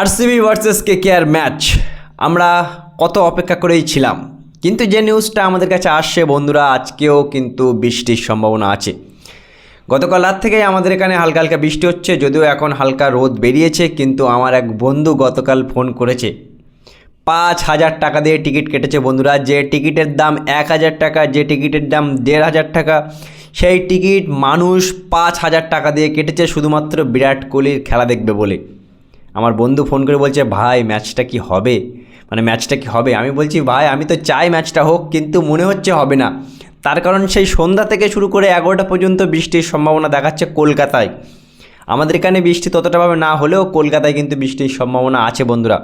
RCB versus K K R match. আমরা কত অপেক্ষা করেই ছিলাম, কিন্তু যে নিউজটা আমাদের কাছে আসছে বন্ধুরা, আজকেও কিন্তু বৃষ্টির সম্ভাবনা আছে। গতকাল রাত থেকেই আমাদের এখানে হালকা হালকা বৃষ্টি হচ্ছে, যদিও এখন হালকা রোদ বেরিয়েছে, কিন্তু আমার এক বন্ধু গতকাল ফোন করেছে। পাঁচ হাজার টাকা দিয়ে টিকিট কেটেছে বন্ধুরা, যে টিকিটের দাম এক হাজার টাকা, যে টিকিটের দাম দেড় হাজার টাকা, সেই টিকিট মানুষ পাঁচ হাজার টাকা দিয়ে কেটেছে, শুধুমাত্র বিরাট কোহলির খেলা দেখবে বলে। আমার বন্ধু ফোন করে বলছে, ভাই, ম্যাচটা কি হবে? মানে ম্যাচটা কি হবে? আমি বলছি, ভাই, আমি তো চাই ম্যাচটা হোক, কিন্তু মনে হচ্ছে হবে না। তার কারণ সেই সন্ধ্যা থেকে শুরু করে এগারোটা পর্যন্ত বৃষ্টির সম্ভাবনা দেখাচ্ছে কলকাতায়। আমাদের এখানে বৃষ্টি ততটাভাবে না হলেও কলকাতায় কিন্তু বৃষ্টির সম্ভাবনা আছে, বন্ধুরা।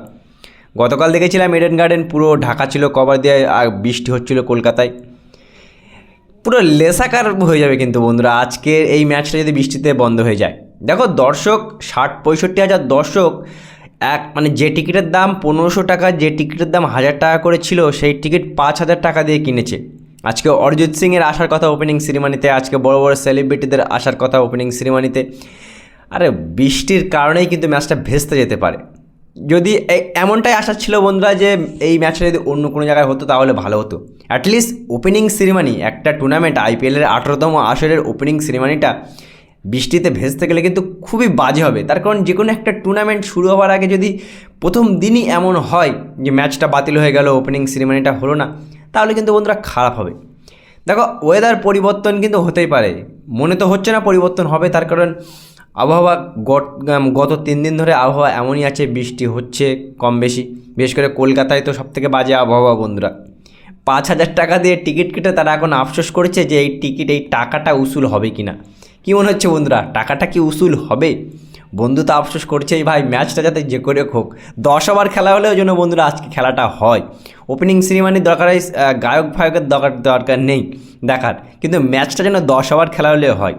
গতকাল দেখেছিলাম এডেন গার্ডেন পুরো ঢাকা ছিল কভার দিয়ে, আর বৃষ্টি হচ্ছিল কলকাতায়। পুরো লেসাকার হয়ে যাবে কিন্তু, বন্ধুরা। আজকের এই ম্যাচটা যদি বৃষ্টিতে বন্ধ হয়ে যায়। দেখো দর্শক, ষাট পঁয়ষট্টি হাজার দর্শক, এক মানে যে টিকিটের দাম পনেরোশো টাকা, যে টিকিটের দাম হাজার টাকা করে ছিল, সেই টিকিট পাঁচ হাজার টাকা দিয়ে কিনেছে। আজকে অরিজিৎ সিংয়ের আসার কথা ওপেনিং সিরিমানিতে আজকে বড় বড় সেলিব্রিটিদের আসার কথা ওপেনিং সিরিমানিতে আরে, বৃষ্টির কারণেই কিন্তু ম্যাচটা ভেস্তে যেতে পারে। যদি এমনটাই আশা ছিল বন্ধুরা যে, এই ম্যাচটা যদি অন্য কোনো জায়গায় হতো, তাহলে ভালো হতো। অ্যাটলিস্ট ওপেনিং সিরিমানি একটা টুর্নামেন্ট আইপিএলের আঠেরোতম আসরের ওপেনিং সিরিমানিটা বৃষ্টিতে ভেস্তে গেলে কিন্তু খুবই বাজে হবে। তার কারণ যে কোনো একটা টুর্নামেন্ট শুরু হওয়ার আগে যদি প্রথম দিনই এমন হয় যে ম্যাচটা বাতিল হয়ে গেল ওপেনিং সিরিমানিটা হলো না, তাহলে কিন্তু বন্ধুরা খারাপ হবে। দেখো ওয়েদার পরিবর্তন কিন্তু হতেই পারে। মনে তো হচ্ছে না পরিবর্তন হবে, তার কারণ আবহাওয়া গত তিন দিন ধরে আবহাওয়া এমনই আছে, বৃষ্টি হচ্ছে কম বেশি। বিশেষ করে কলকাতায় তো সবথেকে বাজে আবহাওয়া বন্ধুরা। পাঁচ হাজার টাকা দিয়ে টিকিট কেটে তারা এখন আফসোস করেছে যে এই টিকিট, এই টাকাটা উসুল হবে কি না কী মনে হচ্ছে বন্ধুরা? টাকাটা কি উসুল হবে? বন্ধু তো আফসোস করছেই ভাই ম্যাচটা যাতে যে করে হোক। দশ ওভার খেলা হলেও যেন বন্ধুরা আজকে খেলাটা হয়। ওপেনিং সিরিমানির দরকার হয়, গায়ক ফায়কের দরকার দরকার নেই। দেখার। কিন্তু ম্যাচটা যেন দশ ওভার খেলা হলেও হয়।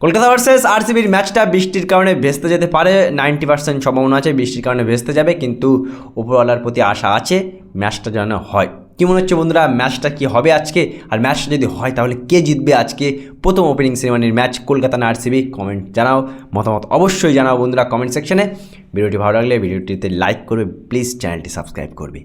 কলকাতা ভার্সেস আরসিবির ম্যাচটা বৃষ্টির কারণে ভেস্তে যেতে পারে। নাইনটি পার্সেন্ট সম্ভাবনা আছে বৃষ্টির কারণে ভেস্তে যাবে। কিন্তু উপরওয়ালার প্রতি আশা আছে ম্যাচটা যেন হয়। কী মনে হচ্ছে বন্ধুরা, ম্যাচটা কি হবে আজকে? আর ম্যাচটা যদি হয়, তাহলে কে জিতবে আজকে? প্রথম ওপেনিং সেরেমনির ম্যাচ কলকাতা না আরসিবি কমেন্ট জানাও, মতামত অবশ্যই জানাও বন্ধুরা কমেন্ট সেকশনে ভিডিওটি ভালো লাগলে ভিডিওটিতে লাইক করবে প্লিজ চ্যানেলটি সাবস্ক্রাইব করবে।